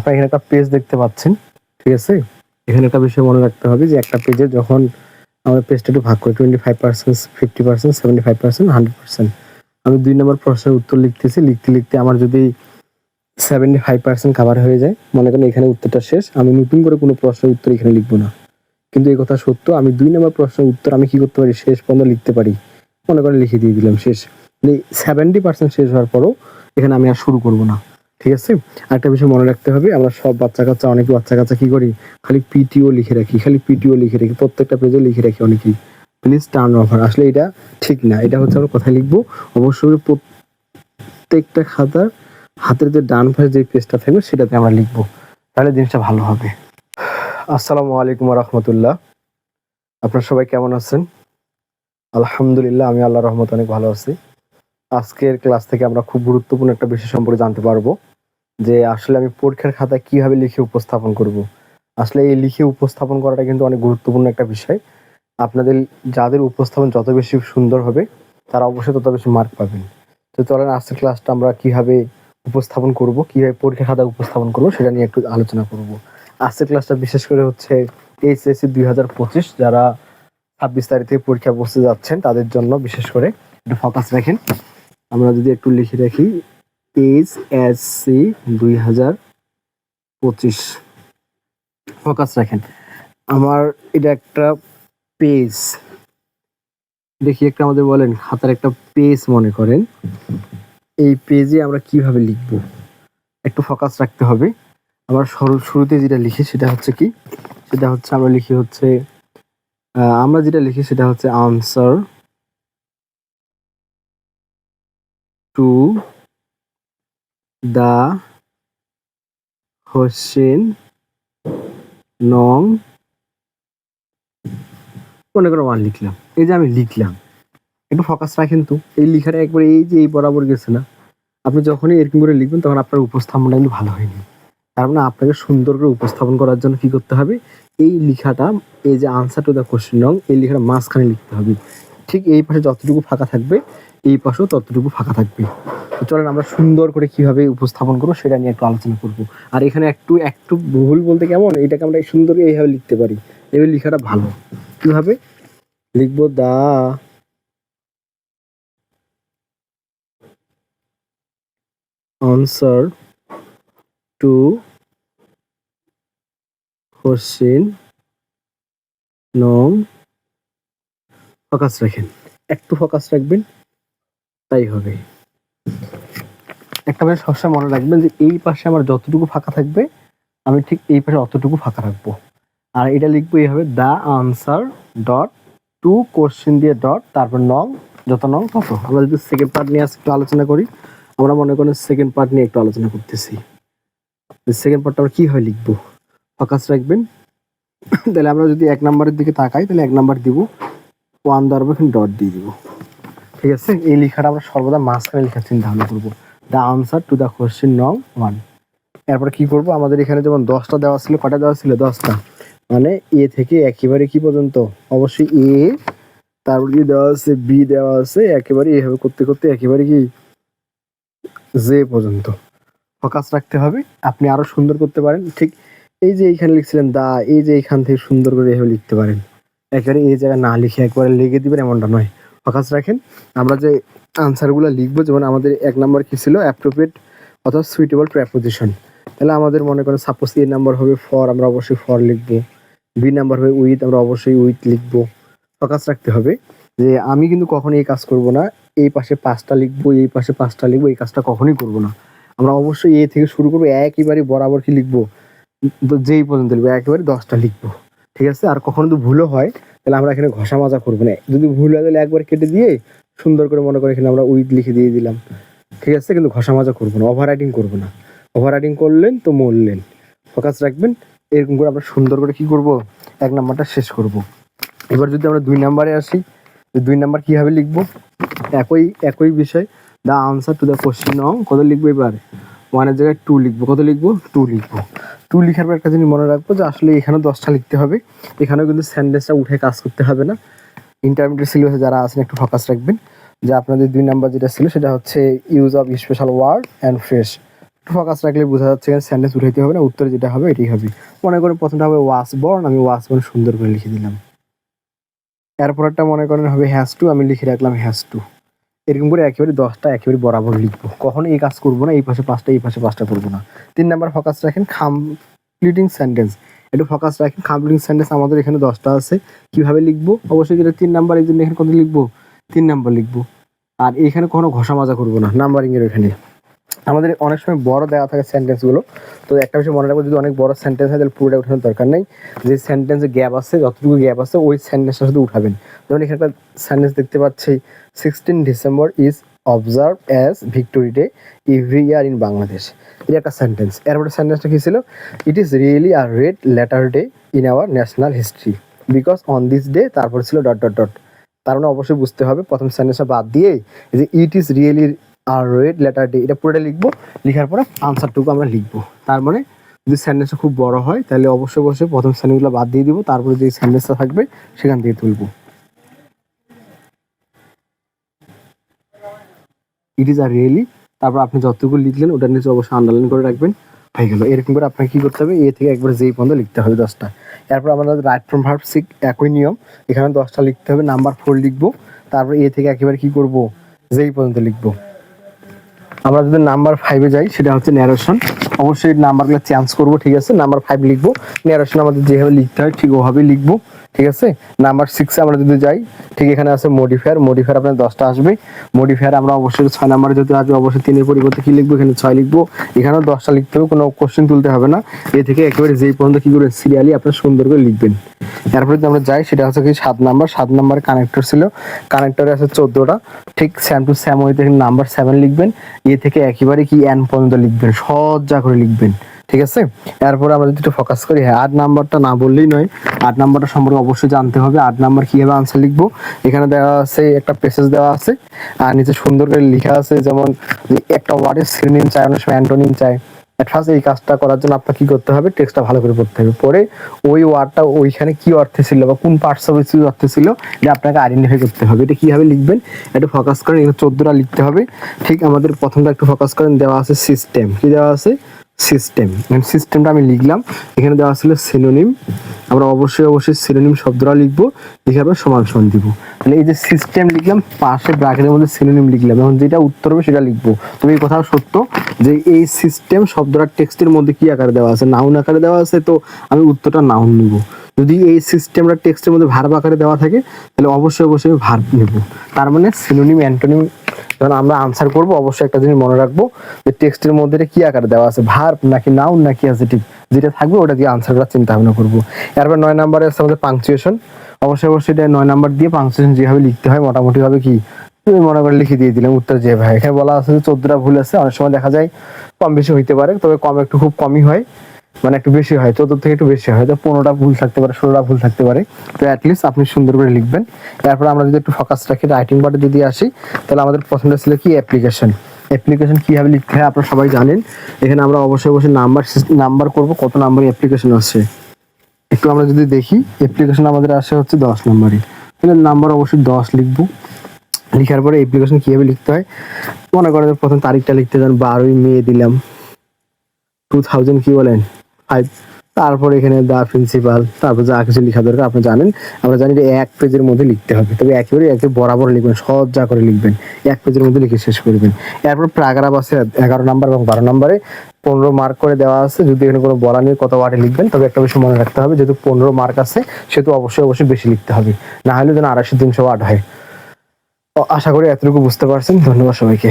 আপনারা এখানে একটা পেজ দেখতে পাচ্ছেন, ঠিক আছে? এখানে একটা বিষয় মনে রাখতে হবে যে একটা পেজে যখন আমরা পেজটা একটু ভাগ করি twenty five percent fifty percent seventy five percent hundred percent আমি দুই নম্বর প্রশ্নের উত্তর লিখতেছি, লিখতে লিখতে আমার যদি সেভেন্টি ফাইভ পার্সেন্ট কাভার হয়ে যায়, মনে করেন এখানে উত্তরটা শেষ, আমি নতুন করে কোনো প্রশ্নের উত্তর এখানে লিখব না। কিন্তু এই কথা সত্য, আমি দুই নম্বর প্রশ্নের উত্তর আমি কি করতে পারি? শেষ পর্যন্ত লিখতে পারি। মনে করেন লিখে দিয়ে দিলাম, শেষ। সেভেন্টি পার্সেন্ট শেষ হওয়ার পরও এখানে আমি আর শুরু করব না। ঠিক আছে? আরেকটা বিষয় মনে রাখতে হবে, আমরা সব বাচ্চা কাচ্চা অনেক বাচ্চা কাচ্চা কি করি? খালি পিটিও লিখে রাখি, খালি পিটিও লিখে রাখি, প্রত্যেকটা পেজে লিখে রাখি অনেকেই। প্লিজ টার্ন ওভার আসলে এটা ঠিক না, এটা হচ্ছে আমরা কোথায় লিখব। অবশ্যই প্রত্যেকটা খাতার হাতের যে ডান পাশে যে পেজটা থাকবে, সেটাতে আমরা লিখব। তাহলে জিনিসটা ভালো হবে। আসসালামু আলাইকুম রহমতুল্লাহ। আপনার সবাই কেমন আছেন? আলহামদুলিল্লাহ, আমি আল্লাহ রহমত অনেক ভালো আছি। আজকের ক্লাস থেকে আমরা খুব গুরুত্বপূর্ণ একটা বিষয় সম্পর্কে জানতে পারব। যে আসলে আমি পরীক্ষার খাতা কীভাবে লিখে উপস্থাপন করব। আসলে এই লিখে উপস্থাপন করাটা কিন্তু অনেক গুরুত্বপূর্ণ একটা বিষয়। আপনাদের, যাদের উপস্থাপন যত বেশি সুন্দর হবে, তারা অবশ্যই তত বেশি মার্ক পাবেন। তো চলেন, আজকের ক্লাসটা আমরা কীভাবে উপস্থাপন করব, কীভাবে পরীক্ষা খাতা উপস্থাপন করব, সেটা নিয়ে একটু আলোচনা করব। আজকের ক্লাসটা বিশেষ করে হচ্ছে এইচএসসি দুই হাজার পঁচিশ, যারা ছাব্বিশ তারিখ পরীক্ষা বসতে যাচ্ছেন, তাদের জন্য বিশেষ করে একটু ফোকাস রাখেন। আমরা যদি একটু লিখে রাখি এইচ এস সি দুই হাজার পঁচিশ। ফোকাস রাখেন। আমার এটা একটা পেজ দেখি একটা আমাদের বলেন, খাতার একটা পেজ মনে করেন। এই পেজে আমরা কীভাবে লিখব? একটু ফোকাস রাখতে হবে। আমার শুরুতে যেটা লিখি সেটা হচ্ছে কি? সেটা হচ্ছে আমরা লিখি হচ্ছে আমরা যেটা লিখি সেটা হচ্ছে আনসার টু দা হোসেন নং মনে করো ওয়ান লিখলাম। এই যে আমি লিখলাম। একটু ফোকাস রাখেন তো। এই লিখাটা একবার এই যে এই বরাবর গেছে না, আপনি যখনই এরকম করে লিখবেন, তখন আপনার উপস্থাপনটা কিন্তু ভালো হয়নি। তার মানে আপনাকে সুন্দর করে উপস্থাপন করার জন্য কি করতে হবে? এই লিখাটা, এই যে আনসার টু দ্য কোশ্চেন নং, এই লেখাটা মাঝখানে লিখতে হবে। ঠিক এই পাশে যতটুকু ফাঁকা থাকবে এই পাশেও ততটুকু ফাঁকা থাকবে। চলেন আমরা সুন্দর করে কীভাবে উপস্থাপন করব সেটা নিয়ে একটু আলোচনা করব। আর এখানে একটু একটু ভুল বলতে কেমন? এটাকে আমরা সুন্দর এইভাবে লিখতে পারি। এইভাবে লেখাটা ভালো। কীভাবে? লিখব দা। Answer to question নং ফোকাস রাখেন। একটু ফোকাস রাখবেন। তাই হবে। একটা বিষয় সবসময় মনে রাখবেন যে এই পাশে আমার যতটুকু ফাঁকা থাকবে, আমি ঠিক এই পাশে অতটুকু ফাঁকা রাখব। আর এটা লিখব এইভাবে the answer dot to question দিয়ে ডট তারপর নং, যত নং তত। আমরা যদি সেকেন্ড পার্ট নিয়ে একটু আলোচনা করি, আমরা মনে করেন সেকেন্ড পার্ট নিয়ে একটু আলোচনা করতেছি। সেকেন্ড পার্টটা আমরা কীভাবে লিখব? ফোকাস রাখবেন। তাহলে আমরা যদি এক নাম্বারের দিকে তাকাই, তাহলে এক নাম্বার দিব ওয়ান পর ডট দিয়ে দিব। ঠিক আছে? এই লেখাটা আমরা সর্বদা মাঝখানে লেখার চিন্তা ভাবনা করব। The answer to the question নং ওয়ান এরপর কি করব? আমাদের এখানে যেমন দশটা দেওয়া ছিল, কটা দেওয়া ছিল? দশটা। মানে এ থেকে একেবারে কি পর্যন্ত? অবশ্যই এ তারপর কি দেওয়া আছে? বি দেওয়া আছে। একেবারে এভাবে করতে করতে একেবারে কি? জে পর্যন্ত। ফোকাস রাখতে হবে। আপনি আরও সুন্দর করতে পারেন। ঠিক এই যে এইখানে লিখছিলেন দা, এই যে এইখান থেকে সুন্দর করে এভাবে লিখতে পারেন। একেবারে এই জায়গায় না লিখে একবারে লিখে দিবেন এমনটা নয়। ফোকাস রাখেন। আমরা যে আনসারগুলো লিখব, যেমন আমাদের এক নাম্বার কি ছিল? অ্যাপ্রোপ্রিয়েট অথবা সুইটেবল প্রেপোজিশন তাহলে আমাদের মনে করেন সাপোজ এ নাম্বার হবে ফর আমরা অবশ্যই ফর লিখব। বি নাম্বার হবে উইথ আমরা অবশ্যই উইথ লিখব। ফোকাস রাখতে হবে যে আমি কিন্তু কখনোই এই কাজ করব না, এই পাশে পাঁচটা লিখব, এই পাশে পাঁচটা লিখব, এই কাজটা কখনোই করব না। আমরা অবশ্যই এ থেকে শুরু করব, একইবারে বরাবর কি লিখব? যেই পর্যন্ত লিখব, একেবারে দশটা লিখব। ঠিক আছে? আর কখনো যদি ভুলও হয়, তাহলে আমরা এখানে ঘষা মাজা করব না। যদি ভুল হয়, তাহলে একবার কেটে দিয়ে সুন্দর করে মনে করে এখানে আমরা উইথ লিখে দিয়ে দিলাম। ঠিক আছে? কিন্তু ঘষা মাজা করব না ওভার রাইডিং করব না। ওভার রাইডিং করলেন তো মরলেন। ফোকাস রাখবেন, এরকম করে আমরা সুন্দর করে কি করব? এক নাম্বারটা শেষ করব। এবার যদি আমরা দুই নাম্বারে আসি দুই নাম্বার কীভাবে লিখব? একই একই বিষয় the answer to the question কত লিখব এবার? ওয়ানের জায়গায় টু লিখব। কত লিখব? টু লিখব। টু লিখার পর একটা জিনিস মনে রাখব যে আসলে এখানে দশটা লিখতে হবে। এখানেও কিন্তু স্যান্ডেসটা উঠে কাজ করতে হবে না। ইন্টারমিডিয়েট সিলেবাসে যারা আছেন একটু ফোকাস রাখবেন। যে আপনাদের দুই নাম্বার যেটা ছিল সেটা হচ্ছে use of special word and fresh একটু ফোকাস রাখলে বোঝা যাচ্ছে এখানে স্যান্ডেস উঠাইতে হবে না, উত্তরে যেটা হবে এটাই হবে। মনে করেন প্রথমটা হবে ওয়াস বর্ন আমি ওয়াস বর্ন সুন্দর করে লিখে দিলাম। এরপর একটা মনে করেন হবে হ্যাজ টু আমি লিখে রাখলাম হ্যাজ টু এরকম করে একেবারে দশটা একেবারে বরাবর লিখব। কখনো এই কাজ করব না, এই পাশে পাঁচটা, এই পাশে পাঁচটা করব না। তিন নাম্বার ফোকাস রাখেন কমপ্লিটিং সেন্টেন্স একটু ফোকাস রাখেন কমপ্লিটিং সেন্টেন্স আমাদের এখানে দশটা আছে। কীভাবে লিখব? অবশ্যই যেটা তিন নাম্বার এই জন্য এখানে কত লিখব? তিন নাম্বার লিখব। আর এখানে কোনো ঘষা মাজা করব না নাম্বারিংয়ের এখানে আমাদের অনেক সময় বড় দেওয়া থাকে সেন্টেন্সগুলো তো একটা বিষয় মনে রাখব, যদি অনেক বড় সেন্টেন্স হয়, তাহলে পুরোটা উঠানোর দরকার নেই। যে সেন্টেন্সে গ্যাপ আছে, যতটুকু গ্যাপ আছে, ওই সেন্টেন্সটা শুধু উঠাবেন। যেমন এখানে একটা সেন্টেন্স দেখতে পাচ্ছি sixteen December is observe as victory day every year in Bangladesh এটা একটা সেন্টেন্স এরপরে সেন্টেন্সটা কি ছিল? It is really a red letter day in our national history because on this day তারপর ছিল ডট ডট ডট তার মানে অবশ্যই বুঝতে হবে, প্রথম সেন্টেন্সটা বাদ দিয়ে যে it is really a red letter day এটা পুরোটা লিখব। লেখার পরে আনসারটুকু আমরা লিখব। তার মানে যদি সেন্টেন্সটা খুব বড় হয়, তাহলে অবশ্যই অবশ্যই প্রথম সেন্টেন্সগুলো বাদ দিয়ে দিব, তারপরে যে সেন্টেন্সটা থাকবে, সেখান থেকে তুলবো। ইট ইজ আর রিয়েলি তারপর আপনি যতটুকু লিখলেন, ওটার নিচে অবশ্যই আন্ডারলাইন করে রাখবেন। হয়ে গেল। এরকম করে আপনাকে কি করতে হবে? এ থেকে একবার যেই পর্যন্ত লিখতে হবে দশটা। এরপর আমাদের রাইট ফ্রম ভার্ব সিক একই নিয়ম। এখানে দশটা লিখতে হবে নাম্বার ফোর লিখব। তারপর এ থেকে একেবারে কি করব? যেই পর্যন্ত লিখব। আমরা যদি নাম্বার ফাইভে যাই সেটা হচ্ছে ন্যারেশন অবশ্যই নাম্বারগুলো চেঞ্জ করব, ঠিক আছে? নাম্বার ফাইভ লিখব। ন্যারেশন আমাদের যেভাবে লিখতে হয়, ঠিক ওভাবেই লিখব, ঠিক আছে? নাম্বার সিক্সে আমরা যদি যাই, ঠিক এখানে আছে মডিফায়ার মডিফায়ার আপনার দশটা আসবে। মডিফায়ার আমরা অবশ্যই ছয় নাম্বারে যদি আসবে, অবশ্যই তিনের পরিবর্তে কি লিখব? এখানে ছয় লিখব। এখানেও দশটা লিখতে হবে, কোনো কোশ্চেন তুলতে হবে না। এ থেকে একেবারে যেই পর্যন্ত কী করে সিরিয়ালি আপনার সুন্দর করে লিখবেন। এরপরে যদি আমরা যাই, সেটা হচ্ছে কি সাত নাম্বার সাত নাম্বারে কানেক্টর ছিল। কানেক্টরে আছে চোদ্দোটা। ঠিক স্যাম টু স্যাম ওই থেকে নাম্বার সেভেন লিখবেন। এ থেকে একেবারে কি এন পর্যন্ত লিখবেন? সজ্জা লিখবেন, ঠিক আছে? এরপরে আমরা যদি ফোকাস করি হ্যাঁ আট নাম্বারটা না বললেই নয়, আট নাম্বারটা সম্পর্কে অবশ্যই জানতে হবে, আট নাম্বার কীভাবে আনসার লিখব? এখানে দেওয়া আছে একটা পেসেজ দেওয়া আছে, আর নিচে সুন্দর করে লেখা আছে, যেমন একটা ওয়ার্ডের সিনোনিম চায় অনেক সময় অ্যান্টোনিম চাই। ফার্স্ট এই কাজটা করার জন্য আপনার কি করতে হবে? টেক্সটটা ভালো করে পড়তে হবে। পরে ওই ওয়ার্ডটা ওইখানে কি অর্থে ছিল বা কোন পার্টস অফ স্পিচ অর্থে ছিল, এটা আপনাকে আইডেন্টিফাই করতে হবে। এটা কীভাবে লিখবেন? একটু ফোকাস করেন, এখানে চোদ্দটা লিখতে হবে। ঠিক আমাদের প্রথমটা একটু ফোকাস করেন, দেওয়া আছে সিস্টেম কি দেওয়া আছে? সিস্টেম সিস্টেমটা আমি লিখলাম। এখানে দেওয়া ছিল সিনোনিম আমরা অবশ্যই অবশ্যই সিনোনিম শব্দটা লিখব। লিখে আমরা সমান সমান দিব। মানে এই যে সিস্টেম লিখলাম পাশে ব্র্যাকেটের মধ্যে সিনোনিম লিখলাম। এখন যেটা উত্তর হবে সেটা লিখব। তবে এই কথাও সত্য যে এই সিস্টেম শব্দটা টেক্সটের মধ্যে কি আকারে দেওয়া আছে? নাউন আকারে দেওয়া আছে, তো আমি উত্তরটা নাউন নিব। যদি এই সিস্টেমটা টেক্সটের মধ্যে ভার্ব আকারে দেওয়া থাকে, তাহলে অবশ্যই অবশ্যই আমি ভার্ব নেব। তার মানে সিনোনিম অ্যান্টোনিম যখন আমরা আনসার করব, অবশ্যই একটা জিনিস মনে রাখব যে টেক্সটের মধ্যে কি আকারে দেওয়া আছে? ভার্ব নাকি নাউন নাকি অ্যাডজেক্টিভ যেটা থাকবে, ওটা দিয়ে আনসার করার চিন্তা ভাবনা করব। এরপর নয় নাম্বারে আছে আমাদের পাংচুয়েশন অবশ্যই অবশ্যই এটা নয় নাম্বার দিয়ে পাংচুয়েশন যেভাবে লিখতে হয় মোটামুটি ভাবে কি? তুমি মনে করে লিখে দিয়ে দিলাম উত্তর যে ভাই। এখানে বলা আছে যে চোদ্দটা ভুল আছে, অনেক সময় দেখা যায় কম বেশি হইতে পারে, তবে কম একটু খুব কমই হয় মানে একটু বেশি হয় চোদ্দ থেকে একটু বেশি হয়, তো পনেরোটা ভুল থাকতে পারে, ষোলোটা ভুল থাকতে পারে। তো অ্যাটলিস্ট আপনি সুন্দর করে লিখবেন। তারপর আমরা যদি একটু ফোকাস রাখি রাইটিং পার্টে যদি আসি, তাহলে আমাদের পছন্দ ছিল কি? অ্যাপ্লিকেশন অ্যাপ্লিকেশন কীভাবে লিখতে হয় আপনারা সবাই জানেন। এখানে আমরা অবশ্যই অবশ্যই নাম্বার নাম্বার করব, কত নাম্বার অ্যাপ্লিকেশন আছে। একটু আমরা যদি দেখি অ্যাপ্লিকেশন আমাদের আসে হচ্ছে দশ নাম্বারই তাহলে নাম্বার অবশ্যই দশ লিখব। লেখার পরে অ্যাপ্লিকেশন কীভাবে লিখতে হয়? মনে করেন প্রথম তারিখটা লিখতে যান বারোই মে দিলাম। টু থাউজেন্ড কি বলেন? ফাইভ তারপর এখানে দা প্রিন্সিপাল তারপর যা কিছু লেখা দরকার, আপনি জানেন। আমরা জানি যে এক পেজের মধ্যে লিখতে হবে। তবে একেবারে একে বরাবর লিখবেন, সহজ যা করে লিখবেন, এক পেজের মধ্যে লিখে শেষ করবেন। এরপর প্যারাগ্রাফ আছে এগারো নাম্বার এবং বারো নাম্বারে পনেরো মার্ক করে দেওয়া আছে। যদি এখানে কোনো বলা নিয়ে কত ওয়ার্ডে লিখবেন, তবে একটা বিষয় মনে রাখতে হবে, যেহেতু পনেরো মার্ক আছে, সেহেতু অবশ্যই অবশ্যই বেশি লিখতে হবে। না হলে যেন আড়াইশো, তিনশো ওয়ার্ড হয়। আশা করি এতটুকু বুঝতে পারছেন। ধন্যবাদ সবাইকে।